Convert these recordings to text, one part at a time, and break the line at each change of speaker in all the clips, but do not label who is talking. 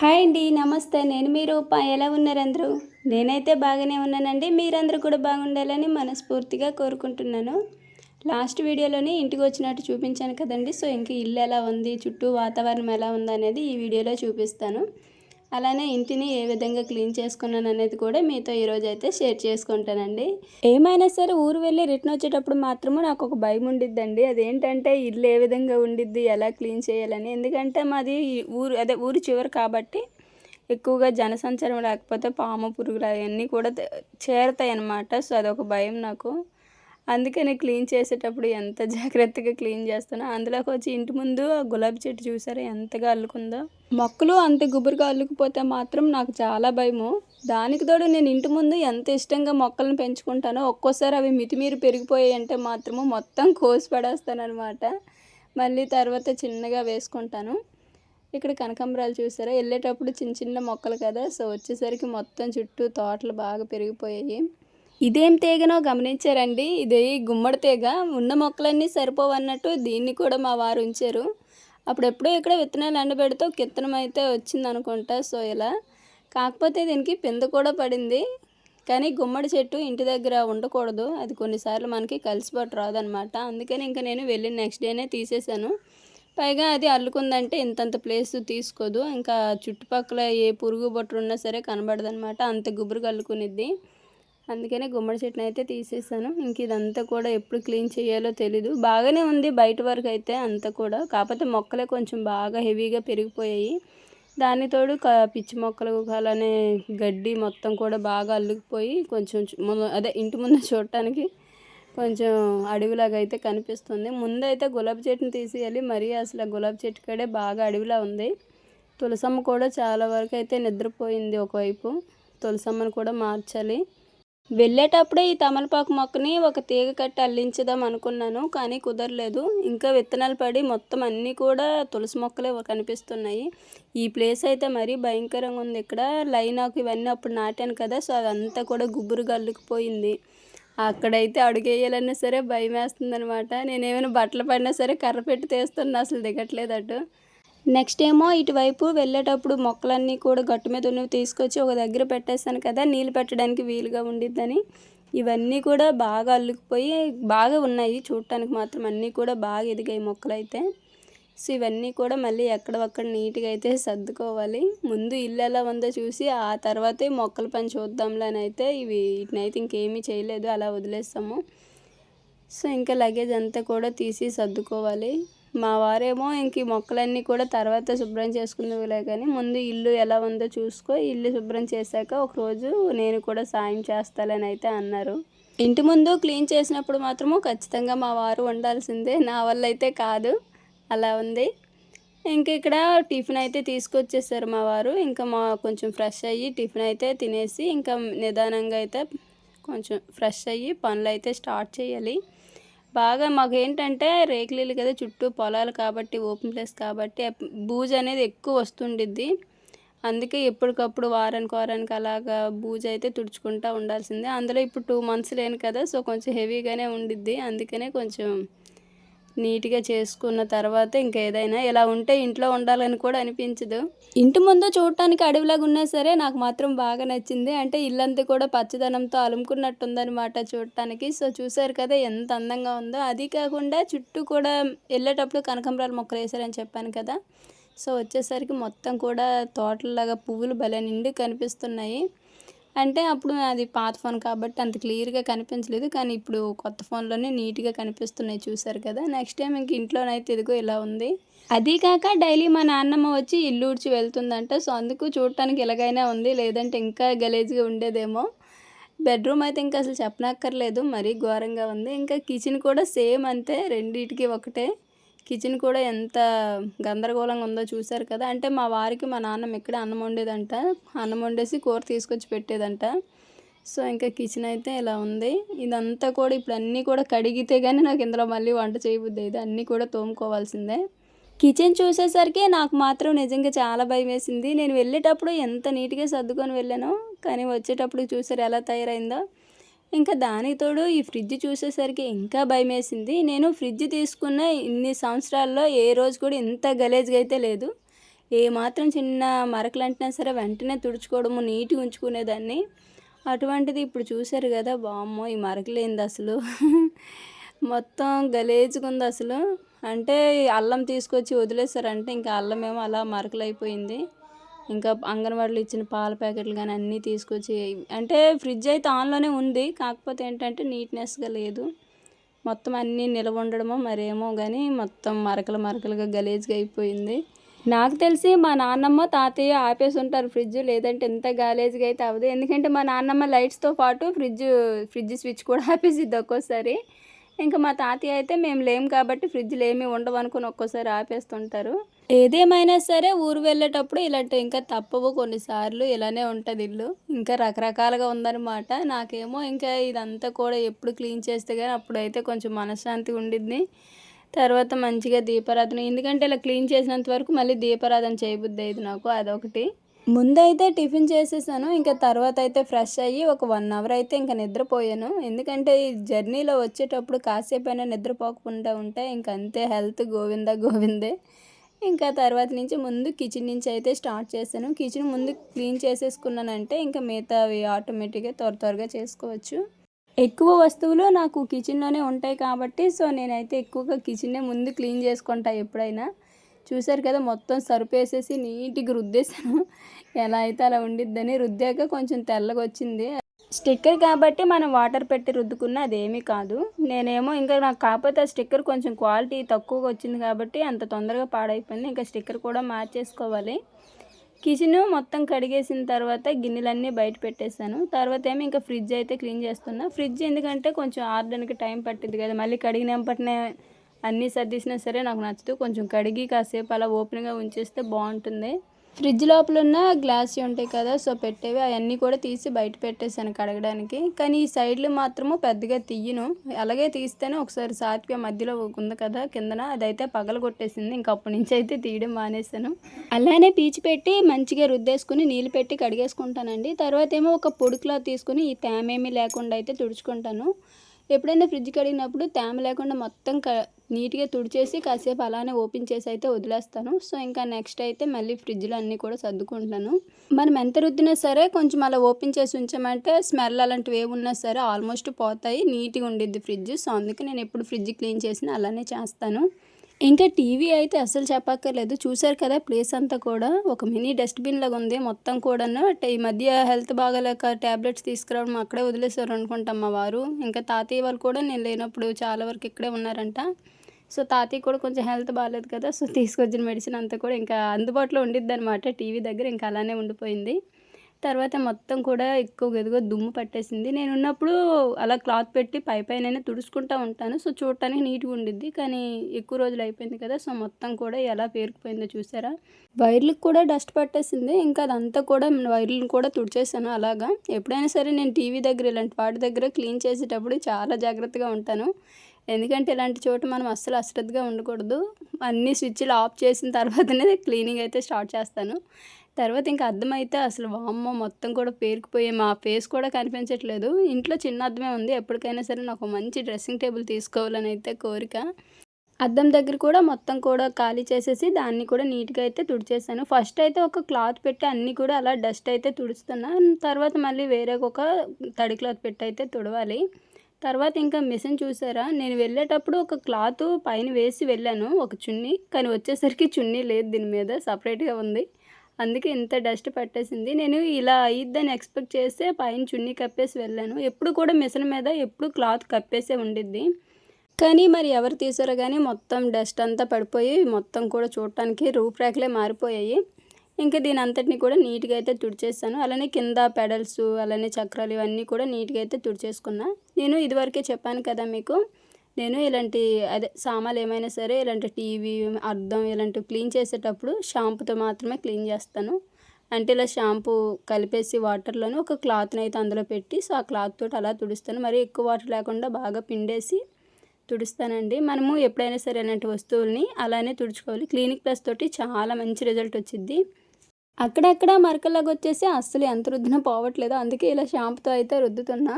Hi అండి నమస్తే. నేను మీ రూప. ఎలా ఉన్నారు అందరూ? నేనైతే బాగానే ఉన్నానండి. మీరందరూ కూడా బాగుండాలని మనస్ఫూర్తిగా కోరుకుంటున్నాను. లాస్ట్ వీడియోలోనే ఇంటికి వచ్చినట్టు చూపించాను కదండి. సో ఇంకా ఇల్లు ఎలా ఉంది? చుట్టూ వాతావరణం ఎలా ఉంది అనేది ఈ వీడియోలో చూపిస్తాను. అలానే ఇంటిని ఏ విధంగా క్లీన్ చేసుకున్నాను అనేది కూడా మీతో ఈరోజు అయితే షేర్ చేసుకుంటానండి. ఏమైనా సరే ఊరు వెళ్ళి రిటర్న్ వచ్చేటప్పుడు మాత్రము నాకు ఒక భయం ఉండిద్దండి. అదేంటంటే ఇల్లు ఏ విధంగా ఉండిద్ది ఎలా క్లీన్ చేయాలని. ఎందుకంటే మాది ఊరు అదే ఊరు చివరి కాబట్టి ఎక్కువగా జనసంచారం లేకపోతే పాము పురుగులు అవన్నీ కూడా చేరుతాయి అన్నమాట సో అదొక భయం నాకు. అందుకని క్లీన్ చేసేటప్పుడు ఎంత జాగ్రత్తగా క్లీన్ చేస్తానో. అందులోకి వచ్చి ఇంటి ముందు ఆ గులాబీ చెట్టు చూసారా? ఎంతగా అల్లుకుందో. మొక్కలు అంత గుబురుగా అల్లుకుపోతే మాత్రం నాకు చాలా భయము. దానికి తోడు నేను ఇంటి ముందు ఎంత ఇష్టంగా మొక్కలను పెంచుకుంటానో ఒక్కోసారి అవి మితిమీరి పెరిగిపోయాయి అంటే మాత్రము మొత్తం కోసి పడేస్తాను అనమాట మళ్ళీ తర్వాత చిన్నగా వేసుకుంటాను. ఇక్కడ కనకాంబరాలు చూసారా? వెళ్ళేటప్పుడు చిన్న చిన్న మొక్కలు కదా. సో వచ్చేసరికి మొత్తం చుట్టూ తోటలు బాగా పెరిగిపోయాయి. ఇదేం తీగనో గమనించారండి. ఇది గుమ్మడి తీగ. ఉన్న మొక్కలన్నీ సరిపోవన్నట్టు దీన్ని కూడా మా వారు ఉంచారు. అప్పుడెప్పుడో ఇక్కడ విత్తనాలు ఎండబెడితే ఒక విత్తనం అయితే వచ్చింది అనుకుంటా సో ఇలా కాకపోతే దీనికి పింద కూడా పడింది. కానీ గుమ్మడి చెట్టు ఇంటి దగ్గర ఉండకూడదు. అది కొన్నిసార్లు మనకి కలిసిపోటు రాదనమాట అందుకని ఇంకా నేను వెళ్ళిన నెక్స్ట్ డేనే తీసేశాను. పైగా అది అల్లుకుందంటే ఇంతంత ప్లేస్ తీసుకోదు. ఇంకా చుట్టుపక్కల ఏ పురుగు బొట్టలు ఉన్నా సరే కనబడదనమాట అంత గుబురుగా అల్లుకునిద్ది. అందుకనే గుమ్మడి చెట్టుని అయితే తీసేసాను. ఇంక ఇదంతా కూడా ఎప్పుడు క్లీన్ చేయాలో తెలీదు. బాగానే ఉంది బయట వరకు అయితే అంతా కూడా. కాకపోతే మొక్కలే కొంచెం బాగా హెవీగా పెరిగిపోయాయి. దాని తోడు పిచ్చి మొక్కలు అలానే గడ్డి మొత్తం కూడా బాగా అల్లుకుపోయి కొంచెం అదే ఇంటి ముందు చూడటానికి కొంచెం అడవిలాగా అయితే కనిపిస్తుంది. ముందైతే గులాబీ చెట్టుని తీసేయాలి. మరీ అసలు గులాబీ చెట్టు కాడే బాగా అడవిలా ఉంది. తులసమ్మ కూడా చాలా వరకు అయితే నిద్రపోయింది ఒకవైపు. తులసమ్మను కూడా మార్చాలి. వెళ్ళేటప్పుడే ఈ తమలపాకు మొక్కని ఒక తీగ కట్టి అల్లించుదాం అనుకున్నాను కానీ కుదరలేదు. ఇంకా విత్తనాలు పడి మొత్తం అన్నీ కూడా తులసి మొక్కలే కనిపిస్తున్నాయి. ఈ ప్లేస్ అయితే మరీ భయంకరంగా ఉంది. ఇక్కడ లైన్ ఆకు ఇవన్నీ అప్పుడు నాటాను కదా సో అదంతా కూడా గుబ్బురు గల్లుకుపోయింది అక్కడైతే అడుగేయాలన్నా సరే భయం వేస్తుంది అనమాట నేనేమైనా బట్టలు పడినా సరే కర్ర పెట్టి తీస్తున్నా అసలు దిగట్లేదు అటు. నెక్స్ట్ ఏమో ఇటువైపు వెళ్ళేటప్పుడు మొక్కలన్నీ కూడా గట్టు మీద ఉన్నవి తీసుకొచ్చి ఒక దగ్గర పెట్టేస్తాను కదా నీళ్ళు పెట్టడానికి వీలుగా ఉండిద్దని. ఇవన్నీ కూడా బాగా అల్లుకుపోయి బాగా ఉన్నాయి చూడటానికి మాత్రం అన్నీ కూడా బాగా ఎదిగాయి మొక్కలు అయితే సో ఇవన్నీ కూడా మళ్ళీ ఎక్కడొక్కడ నీట్గా అయితే సర్దుకోవాలి. ముందు ఇల్లు ఎలా ఉందో చూసి ఆ తర్వాతే మొక్కల పని చూద్దాంలే అని అయితే ఇవి వీటినైతే ఇంకేమీ చేయలేదు అలా వదిలేస్తాము. సో ఇంకా లగేజ్ అంతా కూడా తీసి సర్దుకోవాలి. మా వారేమో ఇంక ఈ మొక్కలన్నీ కూడా తర్వాత శుభ్రం చేసుకునేవిలే కానీ ముందు ఇల్లు ఎలా ఉందో చూసుకో ఇల్లు శుభ్రం చేశాక ఒకరోజు నేను కూడా సాయం చేస్తానని అయితే అన్నారు. ఇంటి ముందు క్లీన్ చేసినప్పుడు మాత్రము ఖచ్చితంగా మా వారు ఉండాల్సిందే నా వల్ల అయితే కాదు. అలా ఉంది. ఇంకా ఇక్కడ టిఫిన్ అయితే తీసుకొచ్చేసారు మా వారు. ఇంకా మా కొంచెం ఫ్రెష్ అయ్యి టిఫిన్ అయితే తినేసి ఇంకా నిదానంగా అయితే కొంచెం ఫ్రెష్ అయ్యి పనులు అయితే స్టార్ట్ చేయాలి. బాగా మాకు ఏంటంటే రేకులీలు కదా చుట్టూ పొలాలు కాబట్టి ఓపెన్ ప్లేస్ కాబట్టి బూజు అనేది ఎక్కువ వస్తుండిద్ది. అందుకే ఎప్పటికప్పుడు వారానికి వారానికి అలాగా బూజు అయితే తుడుచుకుంటూ ఉండాల్సిందే. అందులో ఇప్పుడు టూ మంత్స్ లేను కదా సో కొంచెం హెవీగానే ఉండిద్ది. అందుకనే కొంచెం నీట్గా చేసుకున్న తర్వాత ఇంకా ఏదైనా ఇలా ఉంటే ఇంట్లో ఉండాలని కూడా అనిపించదు. ఇంటి ముందు చూడటానికి అడవిలాగా ఉన్నా సరే నాకు మాత్రం బాగా నచ్చింది. అంటే ఇల్లంతా కూడా పచ్చదనంతో అలుముకున్నట్టు ఉందన్నమాట చూడటానికి. సో చూసారు కదా ఎంత అందంగా ఉందో. అది కాకుండా చుట్టూ కూడా వెళ్ళేటప్పుడు కనకంబరాలు మొక్కలు వేసారని చెప్పాను కదా. సో వచ్చేసరికి మొత్తం కూడా తోటలాగా పువ్వులు భలే నిండి కనిపిస్తున్నాయి. అంటే అప్పుడు అది పాత ఫోన్ కాబట్టి అంత క్లియర్గా కనిపించలేదు. కానీ ఇప్పుడు కొత్త ఫోన్లోనే నీట్గా కనిపిస్తున్నాయి చూసారు కదా! నెక్స్ట్ టైం ఇంక ఇంట్లోనైతే ఇదిగో ఇలా ఉంది. అదీ కాక డైలీ మా నాన్నమ్మ వచ్చి ఇల్లు ఊడ్చి వెళ్తుందంట. సో అందుకు చూడటానికి ఎలాగైనా ఉంది. లేదంటే ఇంకా గలేజ్గా ఉండేదేమో. బెడ్రూమ్ అయితే ఇంకా అసలు చెప్పనక్కర్లేదు. మరీ ఘోరంగా ఉంది. ఇంకా కిచెన్ కూడా సేమ్ అంతే. రెండింటికి ఒకటే. కిచెన్ కూడా ఎంత గందరగోళంగా ఉందో చూశారు కదా. అంటే మా వారికి మా నాన్నమ్మ ఇక్కడ అన్నం వండేదంట? అన్నం వండేసి కూర తీసుకొచ్చి పెట్టేదంట. సో ఇంకా కిచెన్ అయితే ఇలా ఉంది. ఇదంతా కూడా ఇప్పుడు అన్నీ కూడా కడిగితే కానీ నాకు ఇందులో మళ్ళీ వంట చేయబుద్ది అయితే అన్నీ కూడా తోముకోవాల్సిందే. కిచెన్ చూసేసరికి నాకు మాత్రం నిజంగా చాలా భయం వేసింది. నేను వెళ్ళేటప్పుడు ఎంత నీట్గా సర్దుకొని వెళ్ళానో కానీ వచ్చేటప్పుడు చూసారు ఎలా తయారైందో. ఇంకా దానికి తోడు ఈ ఫ్రిడ్జ్ చూసేసరికి ఇంకా భయం వేసింది నేను ఫ్రిడ్జ్ తీసుకున్న ఇన్ని సంవత్సరాల్లో ఏ రోజు కూడా ఇంత గలేజ్గా అయితే లేదు. ఏ మాత్రం చిన్న మరకలు అంటున్నా సరే వెంటనే తుడుచుకోవడము నీట్గా ఉంచుకునేదాన్ని. అటువంటిది ఇప్పుడు చూశారు కదా బామ్మో ఈ మరకలేంది అసలు. మొత్తం గలేజ్గా ఉంది అసలు. అంటే అల్లం తీసుకొచ్చి వదిలేసారంటే ఇంకా అల్లం ఏమో అలా మరకలు అయిపోయింది ఇంకా అంగన్వాడీలో ఇచ్చిన పాల ప్యాకెట్లు కానీ అన్నీ తీసుకొచ్చి అంటే ఫ్రిడ్జ్ అయితే ఆన్లోనే ఉంది. కాకపోతే ఏంటంటే నీట్నెస్గా లేదు. మొత్తం అన్నీ నిలవ ఉండడమో మరేమో కానీ మొత్తం మరకలు మరకలుగా గలీజ్గా అయిపోయింది. నాకు తెలిసి మా నాన్నమ్మ తాతయ్య ఆపేసి ఉంటారు ఫ్రిడ్జ్ లేదంటే ఎంత గాలేజ్గా అయితే అవ్వదు. ఎందుకంటే మా నాన్నమ్మ లైట్స్తో పాటు ఫ్రిడ్జ్ ఫ్రిడ్జ్ స్విచ్ కూడా ఆపేసిద్ది ఒక్కోసారి. ఇంకా మా తాతయ్య అయితే మేము లేము కాబట్టి ఫ్రిడ్జ్లు ఏమీ ఉండవు అనుకుని ఒక్కోసారి ఆపేస్తుంటారు. ఏదేమైనా సరే ఊరు వెళ్ళేటప్పుడు ఇలాంటివి ఇంకా తప్పవు కొన్నిసార్లు ఇలానే ఉంటుంది ఇల్లు. ఇంకా రకరకాలుగా ఉందన్నమాట. నాకేమో ఇంకా ఇదంతా కూడా ఎప్పుడు క్లీన్ చేస్తే కానీ అప్పుడైతే కొంచెం మనశ్శాంతి ఉండిద్ది. తర్వాత మంచిగా దీపారాధన. ఎందుకంటే ఇలా క్లీన్ చేసినంత వరకు మళ్ళీ దీపారాధన చేయబుద్ది అయింది నాకు అదొకటి. ముందైతే టిఫిన్ చేసేసాను. ఇంకా తర్వాత అయితే ఫ్రెష్ అయ్యి ఒక వన్ అవర్ అయితే ఇంకా నిద్రపోయాను. ఎందుకంటే ఈ జర్నీలో వచ్చేటప్పుడు కాసేపు అయినా నిద్రపోకుండా ఉంటే ఇంకంతే అంతే హెల్త్ గోవిందా గోవిందే. ఇంకా తర్వాత నుంచి ముందు కిచెన్ నుంచి అయితే స్టార్ట్ చేశాను. కిచెన్ ముందు క్లీన్ చేసేసుకున్నానంటే ఇంకా మిగతావి ఆటోమేటిక్గా త్వర త్వరగా చేసుకోవచ్చు. ఎక్కువ వస్తువులు నాకు కిచెన్లోనే ఉంటాయి కాబట్టి సో నేనైతే ఎక్కువగా కిచెన్నే ముందు క్లీన్ చేసుకుంటా ఎప్పుడైనా. చూశారు కదా మొత్తం సరుపు వేసేసి నీట్గా రుద్దేశాను. ఎలా అయితే అలా ఉండిద్దని రుద్దాక కొంచెం తెల్లగా వచ్చింది స్టిక్కర్ కాబట్టి మనం వాటర్ పెట్టి రుద్దుకున్న అదేమీ కాదు. నేనేమో ఇంకా నాకు కాకపోతే ఆ స్టిక్కర్ కొంచెం క్వాలిటీ తక్కువగా వచ్చింది కాబట్టి అంత తొందరగా పాడైపోయింది. ఇంకా స్టిక్కర్ కూడా మార్చేసుకోవాలి. కిచెన్ మొత్తం కడిగేసిన తర్వాత గిన్నెలన్నీ బయట పెట్టేశాను. తర్వాత ఏమో ఇంకా ఫ్రిడ్జ్ అయితే క్లీన్ చేస్తున్నా. ఫ్రిడ్జ్ ఎందుకంటే కొంచెం ఆరడానికి టైం పట్టింది కదా. మళ్ళీ కడిగినప్పటినే అన్నీ సర్దేసినా సరే నాకు నచ్చదు. కొంచెం కడిగి కాసేపు అలా ఓపెన్గా ఉంచేస్తే బాగుంటుంది. ఫ్రిడ్జ్ లోపల ఉన్న గ్లాస్ ఉంటాయి కదా సో పెట్టేవి. అవన్నీ కూడా తీసి బయట పెట్టేశాను కడగడానికి. కానీ ఈ సైడ్లు మాత్రము పెద్దగా తీయను. అలాగే తీస్తేనే ఒకసారి సాత్విక మధ్యలో ఉంది కదా కిందన అదైతే పగలు కొట్టేసింది ఇంక అప్పటి నుంచి అయితే తీయడం మానేశాను. అలానే పీచి పెట్టి మంచిగా రుద్దేసుకుని నీళ్ళు పెట్టి కడిగేసుకుంటానండి. తర్వాత ఏమో ఒక పొడి క్లాత్ తీసుకుని ఈ తేమేమీ లేకుండా అయితే తుడుచుకుంటాను. ఎప్పుడైనా ఫ్రిడ్జ్ కడిగినప్పుడు తేమ లేకుండా మొత్తం క నీట్గా తుడిచేసి కాసేపు అలానే ఓపెన్ చేసి అయితే వదిలేస్తాను. సో ఇంకా నెక్స్ట్ అయితే మళ్ళీ ఫ్రిడ్జ్లో అన్నీ కూడా సర్దుకుంటాను మనం ఎంత రుద్దినా సరే కొంచెం అలా ఓపెన్ చేసి ఉంచామంటే స్మెల్ అలాంటివి ఏమున్నా సరే ఆల్మోస్ట్ పోతాయి నీట్గా ఉండిద్ది ఫ్రిడ్జ్. సో అందుకే నేను ఎప్పుడు ఫ్రిడ్జ్ క్లీన్ చేసినా అలానే చేస్తాను. ఇంకా టీవీ అయితే అసలు చెప్పక్కర్లేదు. చూశారు కదా ప్లేస్ అంతా కూడా. ఒక మినీ డస్ట్బిన్ లాగా ఉంది మొత్తం కూడా ఈ మధ్య హెల్త్ బాగాలేక ట్యాబ్లెట్స్ తీసుకురావడం అక్కడే వదిలేసారు అనుకుంటాం మా వారు. ఇంకా తాతయ్య వాళ్ళు కూడా నేను లేనప్పుడు చాలా వరకు ఇక్కడే ఉన్నారంట. సో తాతయ్య కూడా కొంచెం హెల్త్ బాగాలేదు కదా సో తీసుకొచ్చిన మెడిసిన్ అంతా కూడా ఇంకా అందుబాటులో ఉండిద్ది అనమాట టీవీ దగ్గర ఇంకా అలానే ఉండిపోయింది. తర్వాత మొత్తం కూడా ఎక్కువ గదిగో దుమ్ము పట్టేసింది. నేను ఉన్నప్పుడు అలా క్లాత్ పెట్టి పై పైన తుడుచుకుంటూ ఉంటాను. సో చూడటానికి నీట్గా ఉండిద్ది. కానీ ఎక్కువ రోజులు అయిపోయింది కదా సో మొత్తం కూడా ఎలా పేరుకుపోయిందో చూసారా? వైర్లకు కూడా డస్ట్ పట్టేసింది. ఇంకా అదంతా కూడా వైర్లను కూడా తుడిచేసాను అలాగా. ఎప్పుడైనా సరే నేను టీవీ దగ్గర ఇలాంటి వాటి దగ్గర క్లీన్ చేసేటప్పుడు చాలా జాగ్రత్తగా ఉంటాను. ఎందుకంటే ఇలాంటి చోట మనం అస్సలు అశ్రద్ధగా ఉండకూడదు. అన్ని స్విచ్లు ఆఫ్ చేసిన తర్వాతనే క్లీనింగ్ అయితే స్టార్ట్ చేస్తాను. తర్వాత ఇంకా అద్దం అయితే అసలు వామ్మో మొత్తం కూడా పేరుకుపోయి మా ఫేస్ కూడా కనిపించట్లేదు. ఇంట్లో చిన్న అద్దమే ఉంది. ఎప్పటికైనా సరే నాకు మంచి డ్రెస్సింగ్ టేబుల్ తీసుకోవాలని అయితే కోరిక. అద్దం దగ్గర కూడా మొత్తం కూడా ఖాళీ చేసేసి దాన్ని కూడా నీట్గా అయితే తుడిచేసాను. ఫస్ట్ అయితే ఒక క్లాత్ పెట్టి అన్నీ కూడా అలా డస్ట్ అయితే తుడుస్తున్నా. తర్వాత మళ్ళీ వేరే ఒక తడి క్లాత్ పెట్టి అయితే తుడవాలి. తర్వాత ఇంకా మిషన్ చూసారా? నేను వెళ్ళేటప్పుడు ఒక క్లాత్ పైన వేసి వెళ్ళాను ఒక చున్నీ. కానీ వచ్చేసరికి చున్నీ లేదు దీని మీద సపరేట్గా ఉంది. అందుకే ఇంత డస్ట్ పట్టేసింది. నేను ఇలా అయ్యిద్దని ఎక్స్పెక్ట్ చేస్తే పైన చున్నీ కప్పేసి వెళ్ళాను. ఎప్పుడు కూడా మిషన్ మీద ఎప్పుడు క్లాత్ కప్పేసే ఉండిద్ది. కానీ మరి ఎవరు తీసారో కానీ మొత్తం డస్ట్ అంతా పడిపోయి మొత్తం కూడా చూడటానికి రూపురేఖలే మారిపోయాయి. ఇంకా దీని అంతటిని కూడా నీట్గా అయితే తుడిచేస్తాను. అలానే కింద పెడల్స్ అలానే చక్రాలు ఇవన్నీ కూడా నీట్గా అయితే తుడిచేసుకున్నా. నేను ఇదివరకే చెప్పాను కదా మీకు నేను ఇలాంటి అదే సామాన్లు ఏమైనా సరే ఇలాంటి టీవీ అర్థం ఇలాంటివి క్లీన్ చేసేటప్పుడు షాంపూతో మాత్రమే క్లీన్ చేస్తాను. అంటే ఇలా షాంపూ కలిపేసి వాటర్లోని ఒక క్లాత్ని అయితే అందులో పెట్టి సో ఆ క్లాత్ తోటి అలా తుడుస్తాను. మరి ఎక్కువ వాటర్ లేకుండా బాగా పిండేసి తుడుస్తానండి. మనము ఎప్పుడైనా సరే అలాంటి వస్తువుల్ని అలానే తుడుచుకోవాలి. క్లినిక్ ప్లస్ తోటి చాలా మంచి రిజల్ట్ వచ్చింది అక్కడక్కడ మరకలాగా వచ్చేసి అస్సలు ఎంత రుద్దినా పోవట్లేదు. అందుకే ఇలా షాంపుతో అయితే రుద్దుతున్నా.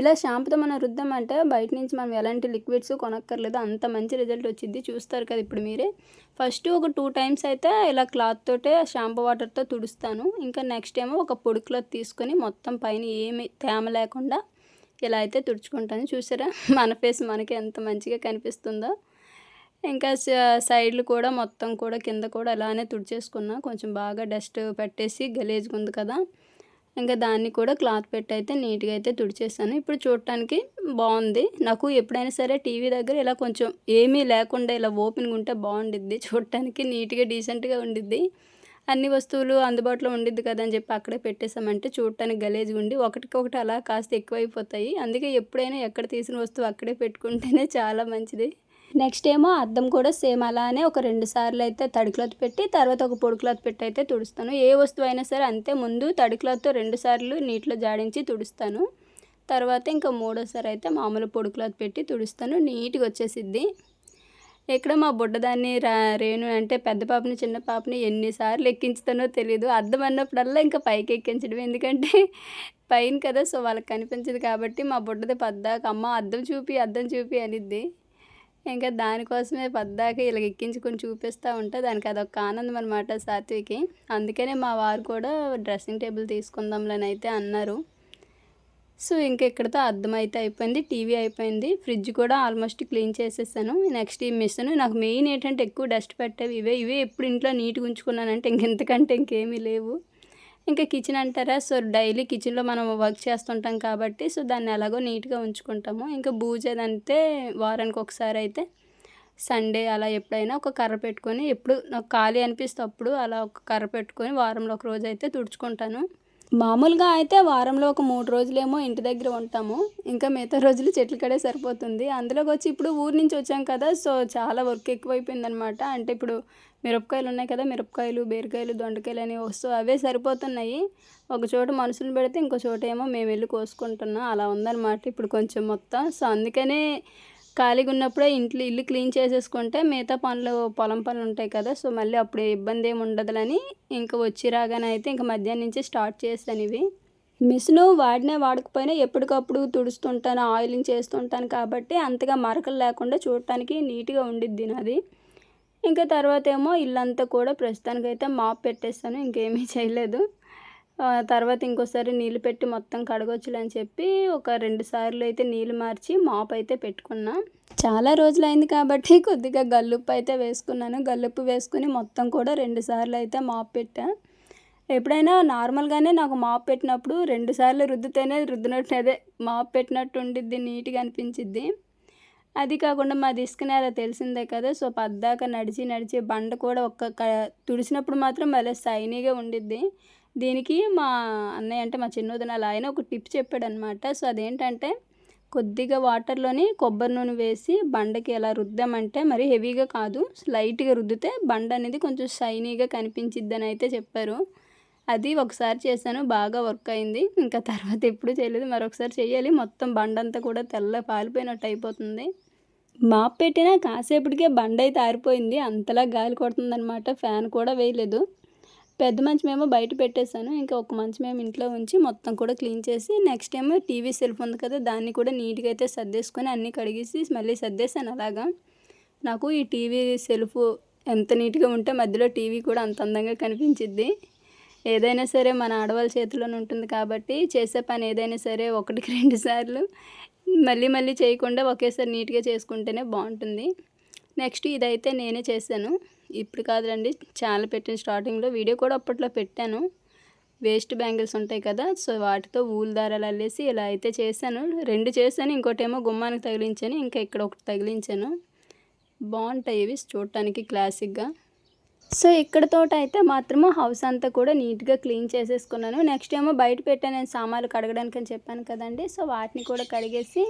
ఇలా షాంపుతో మనం రుద్దామంటే బయట నుంచి మనం ఎలాంటి లిక్విడ్స్ కొనక్కర్లేదు. అంత మంచి రిజల్ట్ వచ్చింది చూస్తారు కదా ఇప్పుడు మీరే. ఫస్ట్ ఒక టూ టైమ్స్ అయితే ఇలా క్లాత్ తోటే షాంపూ వాటర్తో తుడుస్తాను. ఇంకా నెక్స్ట్ ఏమో ఒక పొడి క్లాత్ తీసుకొని మొత్తం పైన ఏమి తేమ లేకుండా ఇలా అయితే తుడుచుకుంటాను. చూసారా? మన ఫేస్ మనకి ఎంత మంచిగా కనిపిస్తుందో. ఇంకా సైడ్లు కూడా మొత్తం కూడా కింద కూడా అలానే తుడిచేసుకున్నా. కొంచెం బాగా డస్ట్ పెట్టేసి గలీజ్గా ఉంది కదా. ఇంకా దాన్ని కూడా క్లాత్ పెట్టి అయితే నీట్గా అయితే తుడిచేసాను. ఇప్పుడు చూడటానికి బాగుంది. నాకు ఎప్పుడైనా సరే టీవీ దగ్గర ఇలా కొంచెం ఏమీ లేకుండా ఇలా ఓపెన్గా ఉంటే బాగుండిద్ది. చూడటానికి నీట్గా డీసెంట్గా ఉండిద్ది. అన్ని వస్తువులు అందుబాటులో ఉండిద్ది కదా అని చెప్పి అక్కడే పెట్టేసామంటే చూడటానికి గలీజ్గా ఉండి ఒకటికొకటి అలా కాస్త ఎక్కువైపోతాయి. అందుకే ఎప్పుడైనా ఎక్కడ తీసిన వస్తువు అక్కడే పెట్టుకుంటేనే చాలా మంచిది. నెక్స్ట్ ఏమో అద్దం కూడా సేమ్ అలానే ఒక రెండు సార్లు అయితే తడి క్లాత్ పెట్టి తర్వాత ఒక పొడి క్లాత్ పెట్టి అయితే తుడుస్తాను. ఏ వస్తువు అయినా సరే అంతే ముందు తడి క్లాత్తో రెండు సార్లు నీటిలో జాడించి తుడుస్తాను. తర్వాత ఇంకా మూడోసారి అయితే మామూలు పొడి క్లాత్ పెట్టి తుడుస్తాను. నీట్గా వచ్చేసిద్ది. ఇక్కడ మా బుడ్డదాన్ని రా రేణు అంటే పెద్ద పాపని చిన్న పాపని ఎన్నిసార్లు ఎక్కించుతానో తెలియదు అద్దం అన్నప్పుడల్లా ఇంకా పైకి ఎక్కించడం. ఎందుకంటే పైన కదా సో వాళ్ళకి కనిపించదు కాబట్టి మా బుడ్డది పద్దాక అమ్మ అద్దం చూపి అద్దం చూపి అనిద్ది. ఇంకా దానికోసమే పద్దాక ఇలా ఎక్కించుకొని చూపిస్తూ ఉంటే దానికి అదొక ఆనందం అనమాట సాత్వికి. అందుకనే మా వారు కూడా డ్రెస్సింగ్ టేబుల్ తీసుకుందాంలని అయితే అన్నారు. సో ఇంక ఇక్కడతో అర్థం అయితే అయిపోయింది టీవీ అయిపోయింది ఫ్రిడ్జ్ కూడా ఆల్మోస్ట్ క్లీన్ చేసేసాను. నెక్స్ట్ ఈ మిషన్ నాకు మెయిన్ ఏంటంటే ఎక్కువ డస్ట్ పెట్టేవి ఇవే. ఇవే ఎప్పుడు ఇంట్లో నీట్గా ఉంచుకున్నానంటే ఇంకెంతకంటే ఇంకేమీ లేవు. ఇంకా కిచెన్ అంటారా? సో డైలీ కిచెన్లో మనం వర్క్ చేస్తుంటాం కాబట్టి సో దాన్ని ఎలాగో నీట్గా ఉంచుకుంటాము. ఇంకా బూజదంటే వారానికి ఒకసారి అయితే సండే అలా ఎప్పుడైనా ఒక కర్ర పెట్టుకొని ఎప్పుడు నాకు ఖాళీ అనిపిస్తే అప్పుడు అలా ఒక కర్ర పెట్టుకొని వారంలో ఒక రోజు అయితే తుడుచుకుంటాను. మామూలుగా అయితే వారంలో ఒక మూడు రోజులేమో ఇంటి దగ్గర ఉంటాము. ఇంకా మిగతా రోజులు చెట్లు కడే సరిపోతుంది. అందులోకి వచ్చి ఇప్పుడు ఊరు నుంచి వచ్చాం కదా సో చాలా వర్క్ ఎక్కువైపోయింది అనమాట అంటే ఇప్పుడు మిరపకాయలు ఉన్నాయి కదా మిరపకాయలు బీరకాయలు దొండకాయలు అనేవి వస్తూ అవే సరిపోతున్నాయి. ఒక చోట మనుషులు పెడితే ఇంకో చోట ఏమో మేము వెళ్ళి కోసుకుంటున్నాం. అలా ఉందన్నమాట ఇప్పుడు కొంచెం మొత్తం. సో అందుకనే ఖాళీగా ఉన్నప్పుడే ఇంట్లో ఇల్లు క్లీన్ చేసేసుకుంటే మిగతా పనులు పొలం పనులు ఉంటాయి కదా సో మళ్ళీ అప్పుడు ఇబ్బంది ఏమి ఉండదులని ఇంకా వచ్చి రాగానే అయితే ఇంకా మధ్యాహ్నం నుంచి స్టార్ట్ చేస్తాను ఇవి. మిషన్ వాడినా వాడకపోయినా ఎప్పటికప్పుడు తుడుస్తుంటాను ఆయిలింగ్ చేస్తుంటాను కాబట్టి అంతగా మరకలు లేకుండా చూడటానికి నీట్గా ఉండిద్ది నాది. ఇంకా తర్వాత ఏమో ఇల్లంతా కూడా ప్రస్తుతానికైతే మాప్ పెట్టేస్తాను ఇంకేమీ చేయలేదు. తర్వాత ఇంకోసారి నీళ్ళు పెట్టి మొత్తం కడగొచ్చులని అని చెప్పి ఒక రెండు సార్లు అయితే నీళ్ళు మార్చి మాప్ అయితే పెట్టుకున్నా. చాలా రోజులైంది కాబట్టి కొద్దిగా గల్లుప్పు అయితే వేసుకున్నాను. గల్లుప్పు వేసుకుని మొత్తం కూడా రెండు సార్లు అయితే మాప్ పెట్టా. ఎప్పుడైనా నార్మల్గానే నాకు మాప్ పెట్టినప్పుడు రెండు సార్లు రుద్దితేనే రుద్దినట్టు అదే మాప్ పెట్టినట్టు ఉండిద్ది నీట్గా అనిపించిద్ది. అది కాకుండా మాది ఇసుక తెలిసిందే కదా సో పద్దాక నడిచి నడిచి బండ కూడా ఒక్క తుడిచినప్పుడు మాత్రం భలే సైనీగా ఉండిద్ది. దీనికి మా అన్నయ్య అంటే మా చిన్నోదనాలు ఆయన ఒక టిప్ చెప్పాడు అనమాట సో అదేంటంటే కొద్దిగా వాటర్లోని కొబ్బరి నూనె వేసి బండకి ఎలా రుద్దామంటే మరి హెవీగా కాదు లైట్గా రుద్దితే బండ అనేది కొంచెం షైనీగా కనిపించిద్ది అని అయితే చెప్పారు. అది ఒకసారి చేశాను బాగా వర్క్ అయింది. ఇంకా తర్వాత ఎప్పుడు చేయలేదు మరొకసారి చేయాలి. మొత్తం బండ అంతా కూడా తెల్ల పాలిపోయినట్టు అయిపోతుంది. మాప్ పెట్టినా కాసేపటికే బండ అయితే ఆరిపోయింది. అంతలా గాలి కొడుతుందనమాట ఫ్యాన్ కూడా వేయలేదు. పెద్ద మంచమేమో బయట పెట్టేశాను. ఇంకా ఒక మంచమేమో ఇంట్లో ఉంచి మొత్తం కూడా క్లీన్ చేసి నెక్స్ట్ ఏమో టీవీ సెల్ఫ్ ఉంది కదా దాన్ని కూడా నీట్గా అయితే సర్దేసుకొని అన్నీ కడిగేసి మళ్ళీ సర్దేశాను అలాగా. నాకు ఈ టీవీ సెల్ఫ్ ఎంత నీట్గా ఉంటే మధ్యలో టీవీ కూడా అంత అందంగా కనిపించిద్ది. ఏదైనా సరే మన ఆడవాళ్ళ చేతిలోనే ఉంటుంది కాబట్టి చేసే పని ఏదైనా సరే ఒకటికి రెండు సార్లు మళ్ళీ మళ్ళీ చేయకుండా ఒకేసారి నీట్గా చేసుకుంటేనే బాగుంటుంది. నెక్స్ట్ ఇదైతే నేనే చేశాను. ఇప్పుడు కాదులండి ఛానల్ పెట్టిన స్టార్టింగ్లో వీడియో కూడా అప్పట్లో పెట్టాను. వేస్ట్ బ్యాంగిల్స్ ఉంటాయి కదా సో వాటితో ఊలు దారాలు అల్లేసి ఇలా అయితే చేశాను. రెండు చేశాను ఇంకోటేమో గుమ్మానికి తగిలించాను ఇంకా ఇక్కడ ఒకటి తగిలించాను. బాగుంటాయి ఇవి చూడటానికి క్లాసిక్గా సో ఇక్కడ తోట అయితే మాత్రము హౌస్ అంతా కూడా నీట్గా క్లీన్ చేసేసుకున్నాను. నెక్స్ట్ ఏమో బయట పెట్టాను నేను సామాన్లు కడగడానికి అని చెప్పాను కదండి. సో వాటిని కూడా కడిగేసి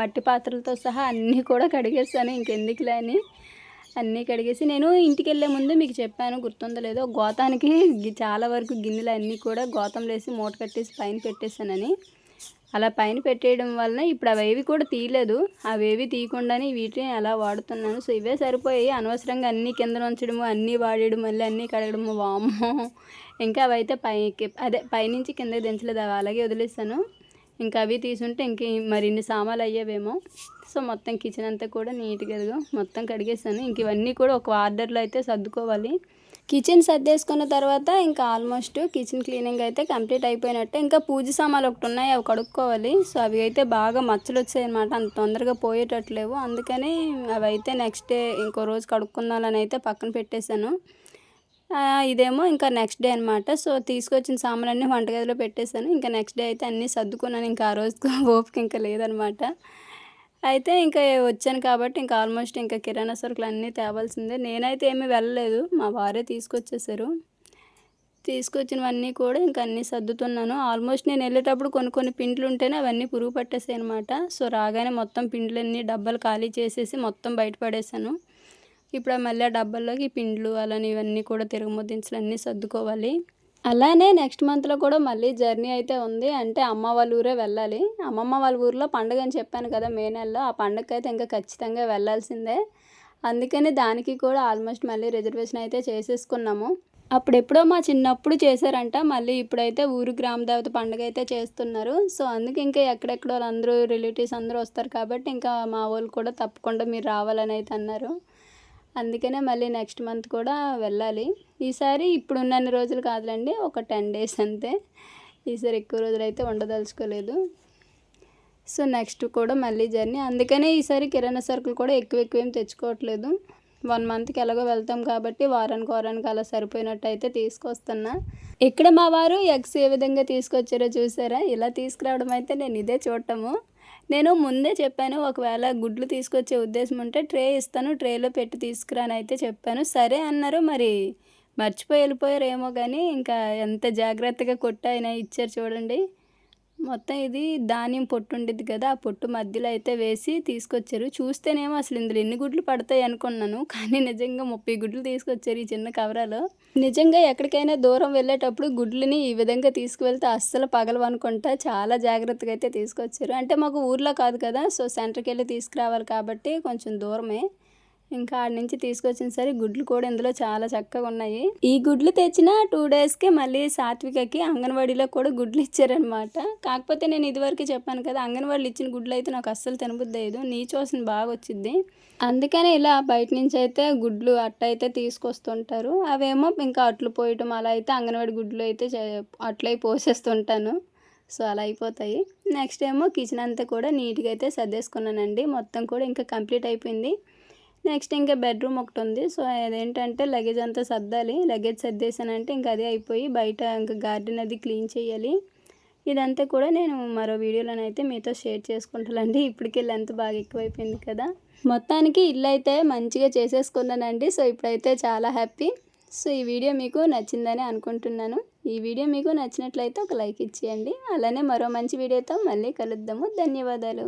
మట్టి పాత్రలతో సహా అన్నీ కూడా కడిగేసాను ఇంకెందుకులే అని. అన్నీ కడిగేసి నేను ఇంటికి వెళ్ళే ముందు మీకు చెప్పాను గుర్తుందో లేదో గోతానికి చాలా వరకు గిన్నెలు అన్నీ కూడా గోతంలో వేసి మూట కట్టేసి పైన పెట్టేశానని. అలా పైన పెట్టేయడం వలన ఇప్పుడు అవేవి కూడా తీయలేదు. అవేవి తీయకుండానే వీటిని అలా వాడుతున్నాను. సో ఇవే సరిపోయి అనవసరంగా అన్నీ కింద ఉంచడము అన్నీ వాడేయడం మళ్ళీ అన్నీ కడగడము వామ్మో. ఇంకా అవైతే పైకి అదే పైనుంచి కిందకి దించలేదు. అవి అలాగే వదిలేస్తాను ఇంకా అవి తీసుంటే ఇంక మరిన్ని సామాన్లు అయ్యేవేమో. సో మొత్తం కిచెన్ అంతా కూడా నీట్గా మొత్తం కడిగేసాను ఇంక ఇవన్నీ కూడా ఒక ఆర్డర్లో అయితే సర్దుకోవాలి. కిచెన్ సర్దేసుకున్న తర్వాత ఇంకా ఆల్మోస్ట్ కిచెన్ క్లీనింగ్ అయితే కంప్లీట్ అయిపోయినట్టే. ఇంకా పూజ సామాన్లు ఒకటి ఉన్నాయి అవి కడుక్కోవాలి. సో అవి అయితే బాగా మచ్చలు వచ్చాయి అనమాట అంత తొందరగా పోయేటట్లేవు అందుకని అవి అయితే నెక్స్ట్ డే ఇంకో రోజు కడుక్కుందామని అయితే పక్కన పెట్టేశాను. ఇదేమో ఇంకా నెక్స్ట్ డే అనమాట సో తీసుకొచ్చిన సామాన్లన్నీ వంటగదిలో పెట్టేశాను. ఇంకా నెక్స్ట్ డే అయితే అన్నీ సర్దుకున్నాను. ఇంకా ఆ రోజుకు ఓపిక ఇంకా లేదనమాట అయితే ఇంకా వచ్చాను కాబట్టి ఇంకా ఆల్మోస్ట్ ఇంకా కిరాణా సరుకులు అన్నీ తేవాల్సిందే. నేనైతే ఏమీ వెళ్ళలేదు. మా వారే తీసుకొచ్చేసారు తీసుకొచ్చినవన్నీ కూడా ఇంకా అన్నీ సర్దుతున్నాను. ఆల్మోస్ట్ నేను వెళ్ళేటప్పుడు కొన్ని కొన్ని పిండ్లు ఉంటేనే అవన్నీ పురుగు పట్టేసాయి అనమాట సో రాగానే మొత్తం పిండ్లన్నీ డబ్బాలు ఖాళీ చేసేసి మొత్తం బయటపడేశాను ఇప్పుడు మళ్ళీ ఆ డబ్బాల్లోకి పిండ్లు అలానే ఇవన్నీ కూడా తిరుగుమో అన్నీ సర్దుకోవాలి. అలానే నెక్స్ట్ మంత్లో కూడా మళ్ళీ జర్నీ అయితే ఉంది. అంటే అమ్మ వాళ్ళ ఊరే వెళ్ళాలి. అమ్మమ్మ వాళ్ళ ఊర్లో పండుగ అని చెప్పాను కదా మే నెలలో. ఆ పండుగ అయితే ఇంకా ఖచ్చితంగా వెళ్ళాల్సిందే. అందుకని దానికి కూడా ఆల్మోస్ట్ మళ్ళీ రిజర్వేషన్ అయితే చేసేసుకున్నాము. అప్పుడెప్పుడో మా చిన్నప్పుడు చేశారంట. మళ్ళీ ఇప్పుడైతే ఊరు గ్రామ దేవత పండుగ అయితే చేస్తున్నారు. సో అందుకే ఇంకా ఎక్కడెక్కడో అందరూ రిలేటివ్స్ అందరూ వస్తారు కాబట్టి ఇంకా మా వాళ్ళు కూడా తప్పకుండా మీరు రావాలని అయితే అన్నారు. అందుకనే మళ్ళీ నెక్స్ట్ మంత్ కూడా వెళ్ళాలి. ఈసారి ఇప్పుడున్నన్ని రోజులు కాదులేండి ఒక టెన్ డేస్ అంతే. ఈసారి ఎక్కువ రోజులు అయితే ఉండదలుచుకోలేదు. సో నెక్స్ట్ కూడా మళ్ళీ జర్నీ. అందుకనే ఈసారి కిరాణా సరుకులు కూడా ఎక్కువ ఎక్కువ ఏం తెచ్చుకోవట్లేదు. వన్ మంత్కి ఎలాగో వెళ్తాం కాబట్టి వారానికి వారానికి అలా సరిపోయినట్టు అయితే తీసుకొస్తున్నా. ఇక్కడ మా వారు ఎగ్స్ ఏ విధంగా తీసుకొచ్చారో చూసారా? ఇలా తీసుకురావడం అయితే నేను ఇదే చూడటము. నేను ముందే చెప్పాను ఒకవేళ గుడ్లు తీసుకొచ్చే ఉద్దేశం ఉంటే ట్రే ఇస్తాను ట్రేలో పెట్టి తీసుకురాని అయితే చెప్పాను. సరే అన్నారు మరి మర్చిపోయి వెళ్ళిపోయారేమో కానీ ఇంకా ఎంత జాగ్రత్తగా కొట్ట అయినా ఇచ్చారు చూడండి. మొత్తం ఇది ధాన్యం పొట్టు ఉండేది కదా ఆ పొట్టు మధ్యలో అయితే వేసి తీసుకొచ్చారు. చూస్తేనేమో అసలు ఇందులో ఎన్ని గుడ్లు పడతాయి అనుకున్నాను కానీ నిజంగా ముప్పై గుడ్లు తీసుకొచ్చారు ఈ చిన్న కవరాలో. నిజంగా ఎక్కడికైనా దూరం వెళ్ళేటప్పుడు గుడ్లని ఈ విధంగా తీసుకువెళ్తే అస్సలు పగలవనుకుంటా చాలా జాగ్రత్తగా అయితే తీసుకొచ్చారు. అంటే మాకు ఊర్లో కాదు కదా సో సెంటర్కి వెళ్ళి తీసుకురావాలి కాబట్టి కొంచెం దూరమే. ఇంకా ఆడ నుంచి తీసుకొచ్చిన సరే గుడ్లు కూడా ఇందులో చాలా చక్కగా ఉన్నాయి. ఈ గుడ్లు తెచ్చిన టూ డేస్కి మళ్ళీ సాత్వికకి అంగన్వాడీలో కూడా గుడ్లు ఇచ్చారనమాట కాకపోతే నేను ఇదివరకు చెప్పాను కదా అంగన్వాడీలు ఇచ్చిన గుడ్లు అయితే నాకు అస్సలు తినబుద్దేదు నీ నీచు బాగా వచ్చింది అందుకనే ఇలా బయట నుంచి అయితే గుడ్లు అట్ట అయితే తీసుకొస్తుంటారు. అవేమో ఇంకా అట్లు పోయటం అలా అయితే అంగన్వాడీ గుడ్లు అయితే అట్లయి పోసేస్తుంటాను. సో అలా అయిపోతాయి. నెక్స్ట్ ఏమో కిచెన్ అంతా కూడా నీట్గా అయితే సర్దేసుకున్నానండి. మొత్తం కూడా ఇంకా కంప్లీట్ అయిపోయింది. నెక్స్ట్ ఇంకా బెడ్రూమ్ ఒకటి ఉంది సో అదేంటంటే లగేజ్ అంతా సర్దాలి. లగేజ్ సర్దేశానంటే ఇంకా అదే అయిపోయి బయట ఇంకా గార్డెన్ అది క్లీన్ చేయాలి. ఇదంతా కూడా నేను మరో వీడియోలోనైతే మీతో షేర్ చేసుకుంటానండి. ఇప్పటికే లెంత్ బాగా ఎక్కువైపోయింది కదా. మొత్తానికి ఇల్లు అయితే మంచిగా చేసేసుకున్నానండి. సో ఇప్పుడైతే చాలా హ్యాపీ. సో ఈ వీడియో మీకు నచ్చిందని అనుకుంటున్నాను. ఈ వీడియో మీకు నచ్చినట్లయితే ఒక లైక్ ఇచ్చేయండి. అలానే మరో మంచి వీడియోతో మళ్ళీ కలుద్దాము. ధన్యవాదాలు.